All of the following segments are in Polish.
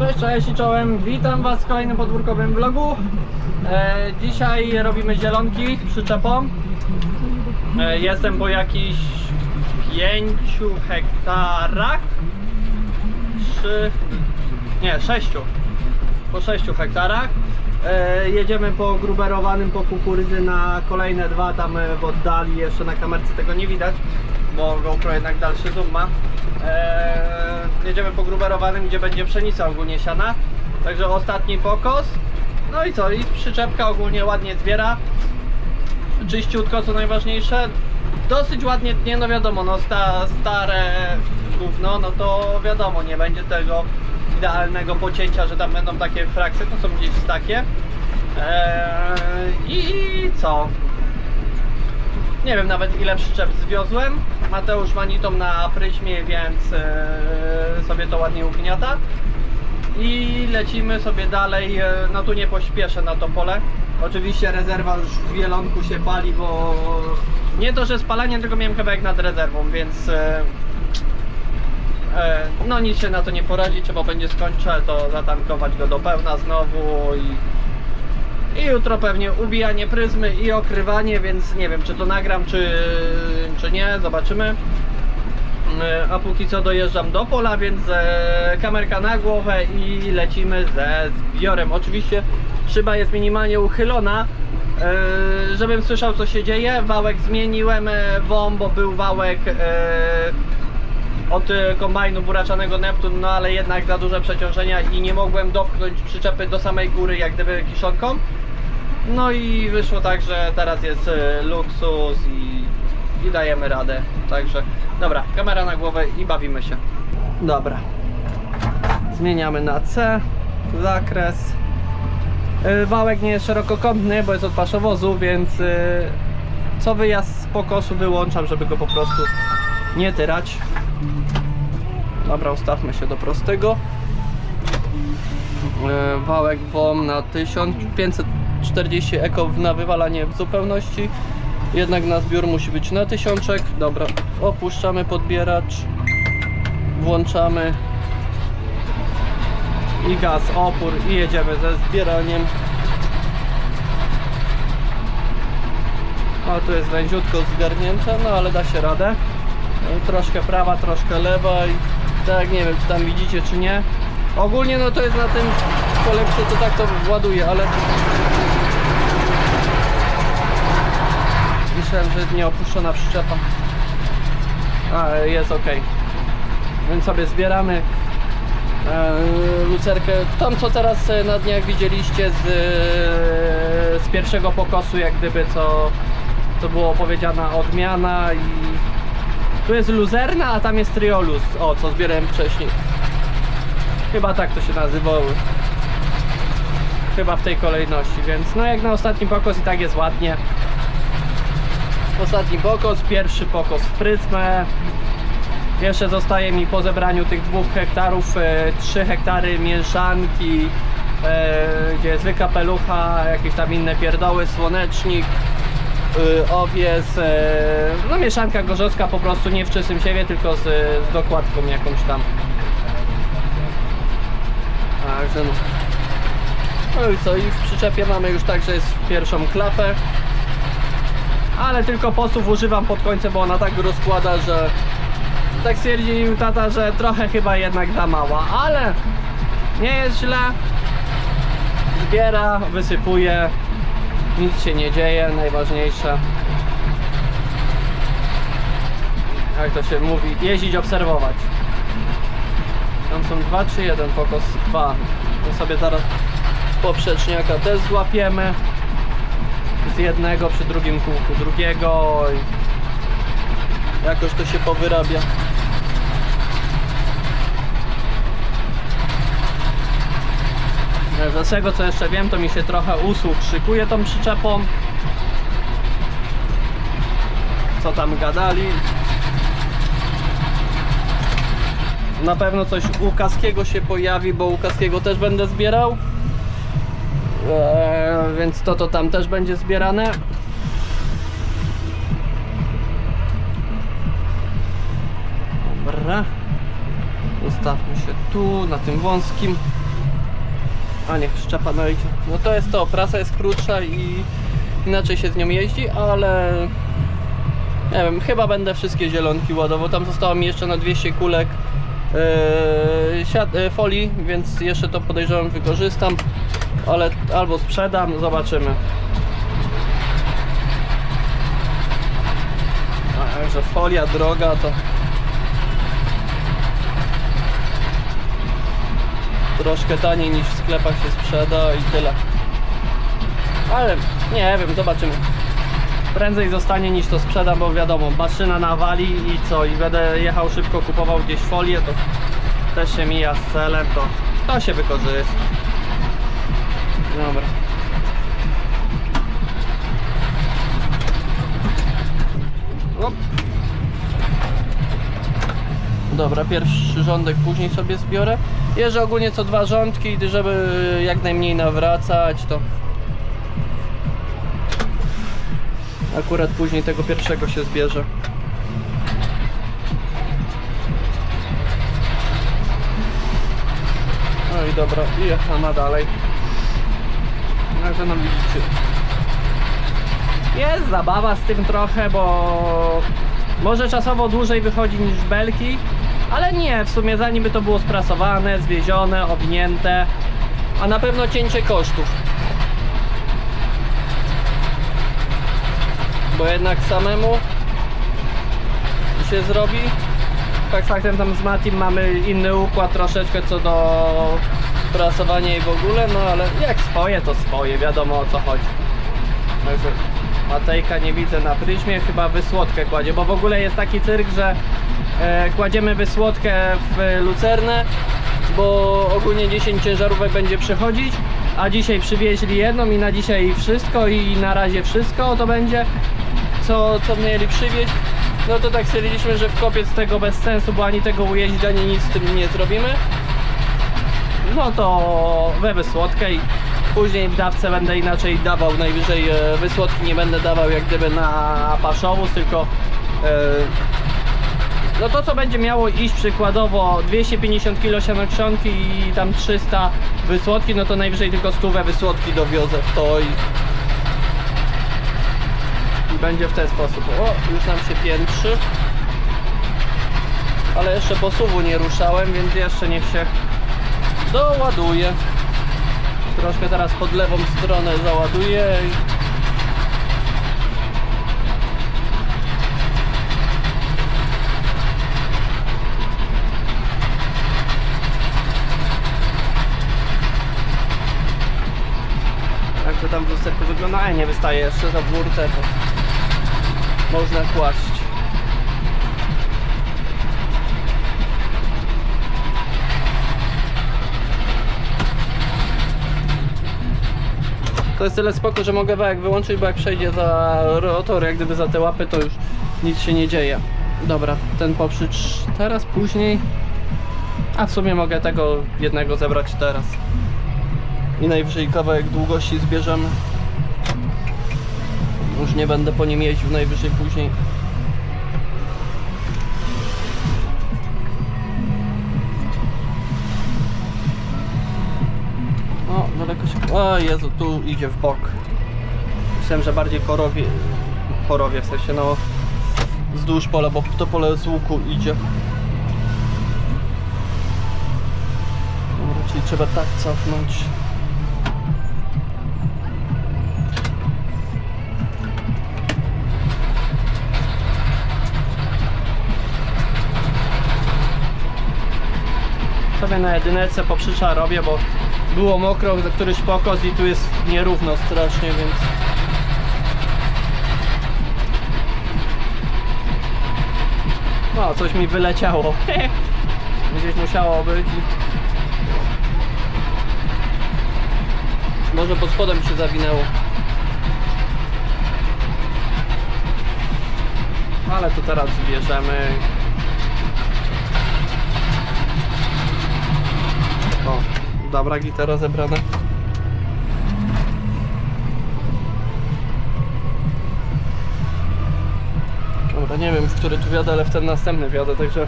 Cześć, cześć i czołem. Witam Was w kolejnym podwórkowym vlogu. E, dzisiaj robimy zielonki przyczepą. E, jestem po jakichś 5 hektarach. 3, nie, 6. Po 6 hektarach. E, jedziemy po gruberowanym po kukurydzy na kolejne dwa tam w oddali. Jeszcze na kamerce tego nie widać, bo GoPro jednak dalszy zoom ma. E, jedziemy po gruberowanym, gdzie będzie pszenica ogólnie siana. Także ostatni pokos. No i co? I przyczepka ogólnie ładnie zbiera. Czyściutko, co najważniejsze. Dosyć ładnie tnie, no wiadomo, no sta, stare gówno, no to wiadomo, nie będzie tego idealnego pocięcia, że tam będą takie frakcje, to są gdzieś takie. Eee, I co? Nie wiem nawet ile przyczep zwiozłem. Mateusz ma nitą na pryśmie, więc e, sobie to ładnie ugniata. I lecimy sobie dalej. e, No tu nie pośpieszę na to pole. Oczywiście rezerwa już w wielonku się pali, bo nie to, że spalanie, tylko miałem kawałek nad rezerwą, więc e, no nic się na to nie poradzi. Trzeba będzie skończę to zatankować go do pełna znowu i i jutro pewnie ubijanie pryzmy i okrywanie, więc nie wiem czy to nagram, czy, czy nie, zobaczymy. E, A póki co dojeżdżam do pola, więc e, kamerka na głowę i lecimy ze zbiorem. Oczywiście szyba jest minimalnie uchylona, e, żebym słyszał co się dzieje. Wałek zmieniłem, e, WOM, bo był wałek od kombajnu buraczanego Neptun, no ale jednak za duże przeciążenia i nie mogłem dopchnąć przyczepy do samej góry jak gdyby kiszonką. No i wyszło tak, że teraz jest e, luksus i, i dajemy radę. Także dobra, kamera na głowę i bawimy się. Dobra. Zmieniamy na C zakres. E, Wałek nie jest szerokokątny, bo jest od paszowozu, więc e, co wyjazd z pokosu wyłączam, żeby go po prostu nie tyrać. Dobra, ustawmy się do prostego. Wałek WOM na 1540 eko na wywalanie w zupełności. Jednak na zbiór musi być na tysiączek. Dobra, opuszczamy podbieracz. Włączamy. I gaz, opór i jedziemy ze zbieraniem. O, tu jest węziutko zgarnięte, no ale da się radę. No, Troszkę prawa, troszkę lewa i tak nie wiem czy tam widzicie czy nie. Ogólnie no to jest na tym kolekcie to tak to ładuje, ale myślałem, że jest nieopuszczona przyczepa. A jest ok. Więc sobie zbieramy e, lucerkę. Tą co teraz e, na dniach widzieliście z, e, z pierwszego pokosu, jak gdyby co, co było powiedziana odmiana i tu jest luzerna, a tam jest triolus. O, co zbierałem wcześniej. Chyba tak to się nazywało. Chyba w tej kolejności, więc no jak na ostatni pokos i tak jest ładnie. Ostatni pokos, pierwszy pokos w pryzmę. Jeszcze zostaje mi po zebraniu tych dwóch hektarów e, 3 hektary mieszanki, e, gdzie jest wykapelucha, jakieś tam inne pierdoły, słonecznik, y, owiec, e, no mieszanka gorzowska po prostu nie w czystym siewie, tylko z, z dokładką jakąś tam. Także no. No i co, i w przyczepie mamy już także jest pierwszą klapę. Ale tylko posów używam pod końcem, bo ona tak rozkłada, że tak stwierdził tata, że trochę chyba jednak za mała, ale nie jest źle. Zbiera, wysypuje, nic się nie dzieje, najważniejsze. Jak to się mówi, jeździć, obserwować. Tam są dwa czy jeden pokos? Dwa. To sobie zaraz poprzeczniaka też złapiemy. Z jednego przy drugim kółku drugiego i jakoś to się powyrabia. E, Z tego co jeszcze wiem, to mi się trochę usług szykuje tą przyczepą. Co tam gadali? Na pewno coś u Kaskiego się pojawi, bo u Kaskiego też będę zbierał. Eee, więc to to tam też będzie zbierane. Dobra. Ustawmy się tu, na tym wąskim. A niech szczepa dojdzie. No to jest to, prasa jest krótsza i inaczej się z nią jeździ, ale nie wiem, chyba będę wszystkie zielonki ładował. Tam zostało mi jeszcze na 200 kulek yy, folii, więc jeszcze to podejrzewam wykorzystam, ale albo sprzedam, zobaczymy. A że folia droga to troszkę taniej niż w sklepach się sprzeda i tyle. Ale nie wiem, zobaczymy. Prędzej zostanie niż to sprzedam, bo wiadomo, maszyna nawali i co, i będę jechał szybko, kupował gdzieś folię, to też się mija z celem, to, to się wykorzysta. Dobra. Op. Dobra, pierwszy rządek później sobie zbiorę. Jeżdżę ogólnie co dwa rządki, żeby jak najmniej nawracać, to akurat później tego pierwszego się zbierze. No i dobra, i jechana dalej. Także no widzicie. Jest zabawa z tym trochę, bo może czasowo dłużej wychodzi niż belki, ale nie, w sumie zanim by to było sprasowane, zwiezione, owinięte, a na pewno cięcie kosztów. Bo jednak samemu się zrobi. Tak faktem tam z Matim mamy inny układ troszeczkę co do prasowania i w ogóle, no ale jak swoje to swoje, wiadomo o co chodzi. Także Matejka nie widzę na pryzmie, chyba wysłodkę kładzie, bo w ogóle jest taki cyrk, że e, kładziemy wysłodkę w lucernę, bo ogólnie 10 ciężarówek będzie przychodzić, a dzisiaj przywieźli jedną i na dzisiaj wszystko i na razie wszystko to będzie, co, co mieli przywieźć. No to tak stwierdziliśmy, że w kopiec tego bez sensu, bo ani tego ujeździć, ani nic z tym nie zrobimy. No to we wysłodkę i później w dawce będę inaczej dawał, najwyżej e, wysłodki nie będę dawał jak gdyby na paszowóz, tylko e, no to co będzie miało iść przykładowo 250 kg sianokrzonki i tam 300 wysłodki, no to najwyżej tylko stówę wysłodki dowiozę w to i, i będzie w ten sposób. O, już nam się piętrzy. Ale jeszcze posuwu nie ruszałem, więc jeszcze niech się doładuje. Troszkę teraz pod lewą stronę załaduję. Jak to tam w lusterku wygląda? A nie wystaje jeszcze za burtę, to można kłaść. To jest tyle spoko, że mogę wałek wyłączyć, bo jak przejdzie za rotor, jak gdyby za te łapy, to już nic się nie dzieje. Dobra, ten poprzycz teraz, później. A w sumie mogę tego jednego zebrać teraz. I najwyżej kawałek długości zbierzemy. Już nie będę po nim jeździł, najwyżej później. Daleko się... O Jezu, tu idzie w bok. Myślałem, że bardziej chorowie... Chorowie, w sensie no... Wzdłuż pola, bo to pole z łuku idzie. Dobra, czyli trzeba tak cofnąć. sobie na jedynece poprzycza robię, bo było mokro za któryś pokos i tu jest nierówno strasznie, więc no coś mi wyleciało. Gdzieś musiało być. Może pod spodem się zawinęło. Ale to teraz zbierzemy. O, dobra gitara zebrana. Dobra, nie wiem w który tu wiodę, ale w ten następny wiodę, także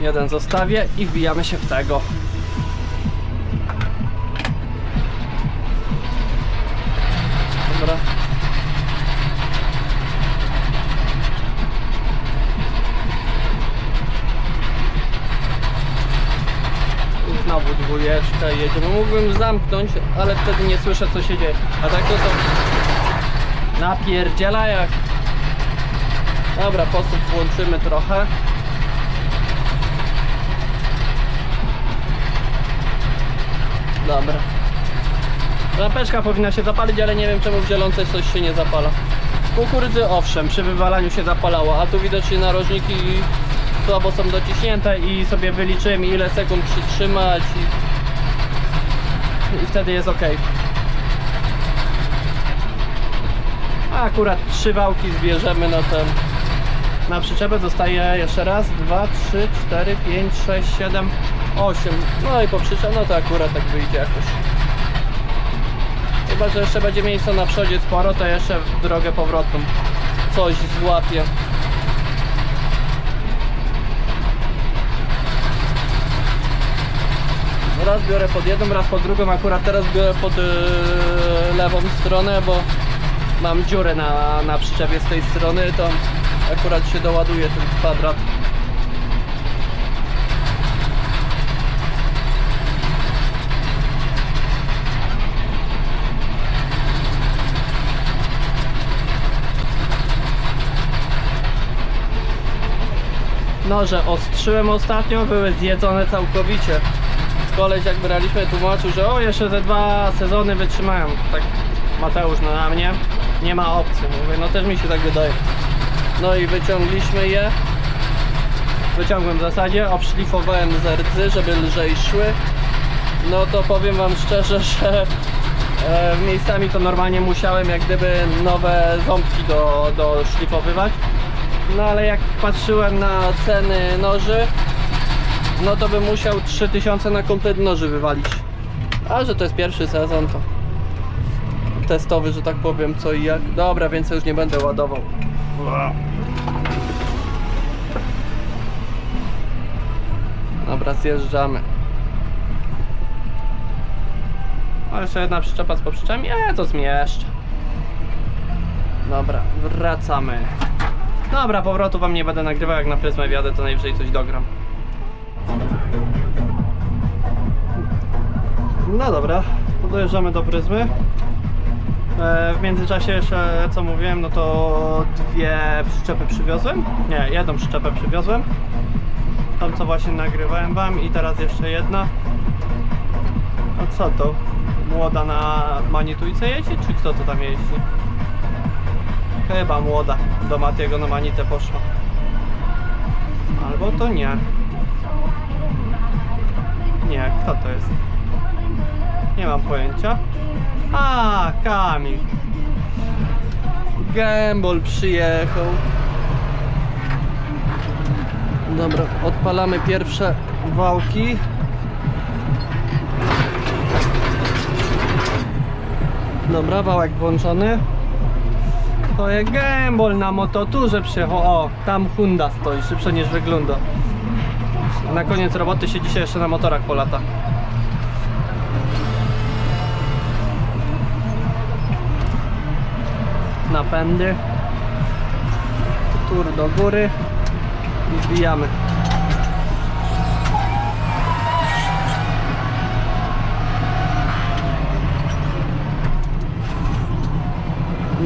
jeden zostawię i wbijamy się w tego. Dwójeczkę i jedziemy. Mógłbym zamknąć, ale wtedy nie słyszę co się dzieje. A tak to są napierdziela jak... Dobra, posłup włączymy trochę. Dobra. Lampeczka powinna się zapalić, ale nie wiem czemu w zielonce coś się nie zapala. Kukurydzy owszem, przy wywalaniu się zapalało, a tu widocznie narożniki słabo są dociśnięte i sobie wyliczyłem ile sekund przytrzymać i, wtedy jest ok. A akurat trzy wałki zbierzemy na ten na przyczepę zostaje jeszcze raz, dwa, trzy, cztery, pięć, sześć, siedem, osiem. No i po przyczepie, no to akurat tak wyjdzie jakoś. Chyba, że jeszcze będzie miejsca na przodzie sporo, to jeszcze w drogę powrotną coś złapię. Raz biorę pod jedną, raz pod drugą, akurat teraz biorę pod yy, lewą stronę, bo mam dziurę na, na przyczepie z tej strony, to akurat się doładuje ten kwadrat. Noże ostrzyłem ostatnio, były zjedzone całkowicie. Koleś jak braliśmy tłumaczył, że o jeszcze ze dwa sezony wytrzymają. Tak Mateusz no, na mnie. Nie ma opcji. Mówię, no też mi się tak wydaje. No i wyciągliśmy je. Wyciągłem w zasadzie, obszlifowałem z rdzy, żeby lżej szły. No to powiem wam szczerze, że e, miejscami to normalnie musiałem jak gdyby nowe ząbki do, do szlifowywać. No ale jak patrzyłem na ceny noży, no to bym musiał 3000 na komplet noży wywalić. A że to jest pierwszy sezon, to testowy, że tak powiem, co i jak. Dobra, więcej już nie będę ładował. Dobra, zjeżdżamy. A jeszcze jedna przyczepa z poprzyczem. Nie, to zmieszczę. Dobra, wracamy. Dobra, powrotu wam nie będę nagrywał, jak na pryzmę wjadę, to najwyżej coś dogram. No dobra, dojeżdżamy do pryzmy. E, W międzyczasie jeszcze, co mówiłem, no to dwie przyczepy przywiozłem. Nie, jedną przyczepę przywiozłem. Tam co właśnie nagrywałem wam i teraz jeszcze jedna. A co to? Młoda na manitujce jeździ, czy kto to tam jeździ? Chyba młoda. Do Matiego na manitę poszła. Albo to nie. Nie, kto to jest? Nie mam pojęcia. A, Kamil. Gembol przyjechał. Dobra, odpalamy pierwsze wałki. Dobra, wałek włączony. To jest gembol na mototurze przyjechał. O, tam Honda stoi, szybsze niż wygląda. Na koniec roboty się dzisiaj jeszcze na motorach polata. Napędy. Tur do góry. I zbijamy.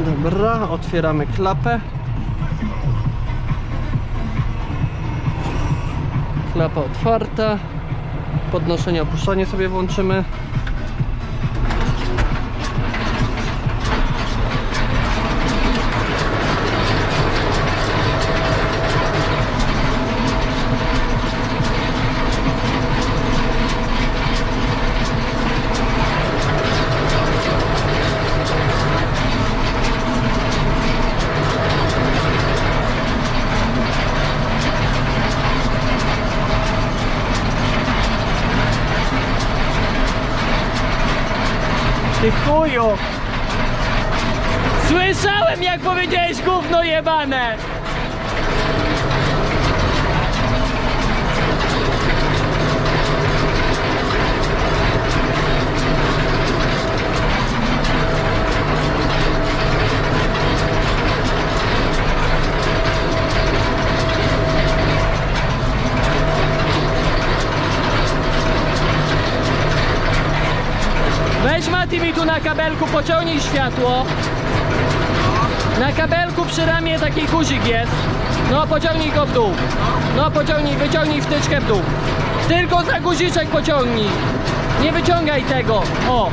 Dobra, otwieramy klapę. Klapa otwarta. Podnoszenie, opuszczanie sobie włączymy. Ty chuju! Słyszałem jak powiedziałeś gówno jebane! Mati mi tu na kabelku, pociągnij światło. Na kabelku przy ramię taki guzik jest. No pociągnij go w dół. No pociągnij, wyciągnij wtyczkę w dół. Tylko za guziczek pociągnij. Nie wyciągaj tego. O.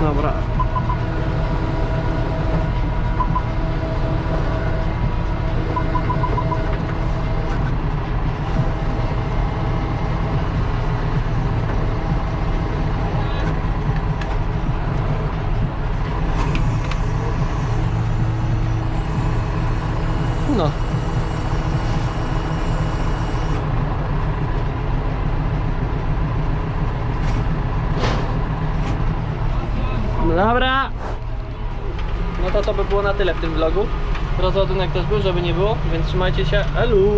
Dobra. No. Dobra. No to to by było na tyle w tym vlogu. Rozładunek też był, żeby nie było, więc trzymajcie się. Elu!